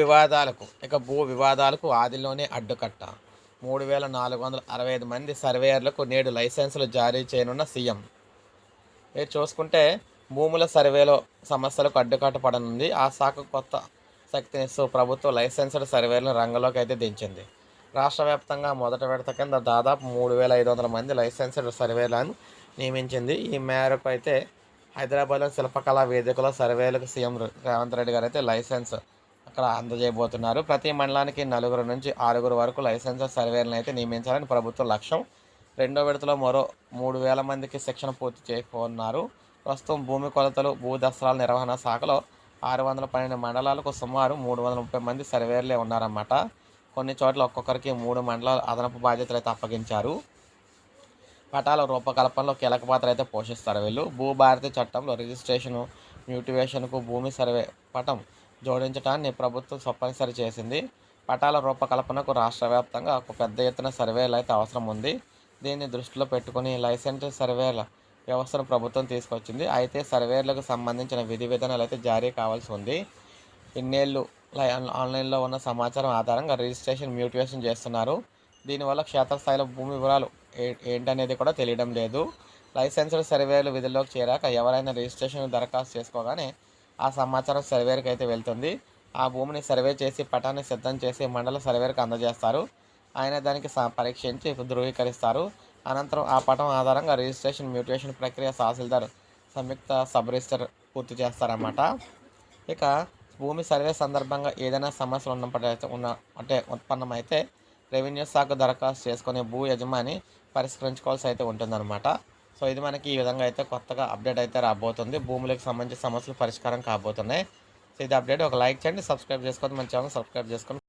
వివాదాలకు ఇక భూ వివాదాలకు ఆదిలోనే అడ్డుకట్ట. మూడు వేల నాలుగు వందల అరవై ఐదు మంది సర్వేయర్లకు నేడు లైసెన్సులు జారీ చేయనున్న సీఎం. మీరు చూసుకుంటే భూముల సర్వేలో సమస్యలకు అడ్డుకట్ట పడనుంది. ఆ శాఖ కొత్త శక్తినిస్తూ ప్రభుత్వం లైసెన్స్డ్ సర్వేలను రంగంలోకి అయితే దించింది. రాష్ట్ర వ్యాప్తంగా మొదటి విడత కింద దాదాపు మూడు వేల ఐదు వందల మంది లైసెన్స్డ్ సర్వేలను నియమించింది. ఈ మేరకు అయితే హైదరాబాద్లో శిల్పకళా వేదికలో సర్వేలకు సీఎం రేవంత్ రెడ్డి గారు అయితే లైసెన్స్ అక్కడ అందజేయబోతున్నారు. ప్రతి మండలానికి నలుగురు నుంచి ఆరుగురు వరకు లైసెన్స్ సర్వేలను అయితే నియమించాలని ప్రభుత్వ లక్ష్యం. రెండో విడతలో మరో మూడు వేల మందికి శిక్షణ పూర్తి చేయనున్నారు ప్రస్తుతం భూమి కొలతలు భూదస్త్రాల నిర్వహణ శాఖలో ఆరు వందల పన్నెండు మండలాలకు సుమారు మూడు వందల ముప్పై మంది సర్వేర్లే ఉన్నారన్నమాట. కొన్ని చోట్ల ఒక్కొక్కరికి మూడు మండలాలు అదనపు బాధ్యతలు అయితే అప్పగించారు. పటాల రూపకల్పనలో కీలక పాత్ర అయితే పోషిస్తారు వీళ్ళు. భూభారతి చట్టంలో రిజిస్ట్రేషను మ్యూటివేషన్కు భూమి సర్వే పటం జోడించడాన్ని ప్రభుత్వం తప్పనిసరి చేసింది. పటాల రూపకల్పనకు రాష్ట్ర వ్యాప్తంగా ఒక పెద్ద ఎత్తున సర్వేలు అయితే అవసరం ఉంది. దీన్ని దృష్టిలో పెట్టుకుని లైసెన్స్ సర్వేల వ్యవస్థను ప్రభుత్వం తీసుకొచ్చింది. అయితే సర్వేలకు సంబంధించిన విధి విధానాలు అయితే జారీ కావాల్సి ఉంది. ఇన్నేళ్ళు ఆన్లైన్లో ఉన్న సమాచారం ఆధారంగా రిజిస్ట్రేషన్ మ్యూటివేషన్ చేస్తున్నారు. దీనివల్ల క్షేత్రస్థాయిలో భూమి వివరాలు ఏ- ఏంటనేది కూడా తెలియడం లేదు. లైసెన్స్డ్ సర్వేలు విధుల్లోకి చేరాక ఎవరైనా రిజిస్ట్రేషన్ దరఖాస్తు చేసుకోగానే ఆ సమాచారం సర్వేకి అయితే వెళ్తుంది. ఆ భూమిని సర్వే చేసి పటాన్ని సిద్ధం చేసి మండల సర్వేకి అందజేస్తారు. ఆయన దానికి స- పరీక్షించి ధృవీకరిస్తారు. అనంతరం ఆ పటం ఆధారంగా రిజిస్ట్రేషన్ మ్యూటేషన్ ప్రక్రియ తహసీల్దార్ సంయుక్త సబ్ రిజిస్టర్ పూర్తి చేస్తారన్నమాట. ఇక భూమి సర్వే సందర్భంగా ఏదైనా సమస్యలు ఉన్నప్పటి ఉన్న అంటే ఉత్పన్నమైతే రెవెన్యూ శాఖ దరఖాస్తు చేసుకునే భూ యజమాని పరిష్కరించుకోవాల్సి అయితే ఉంటుందన్నమాట. సో ఇది మనకి ఈ విధంగా అయితే కొత్తగా అప్డేట్ అయితే రాబోతుంది. భూములకు సంబంధించిన సమస్యలు పరిష్కారం కాబోతున్నాయి. సో ఇది అప్డేట్. ఒక లైక్ చేయండి సబ్స్క్రైబ్ చేసుకోండి మన ఛానల్ సబ్స్క్రైబ్ చేసుకొని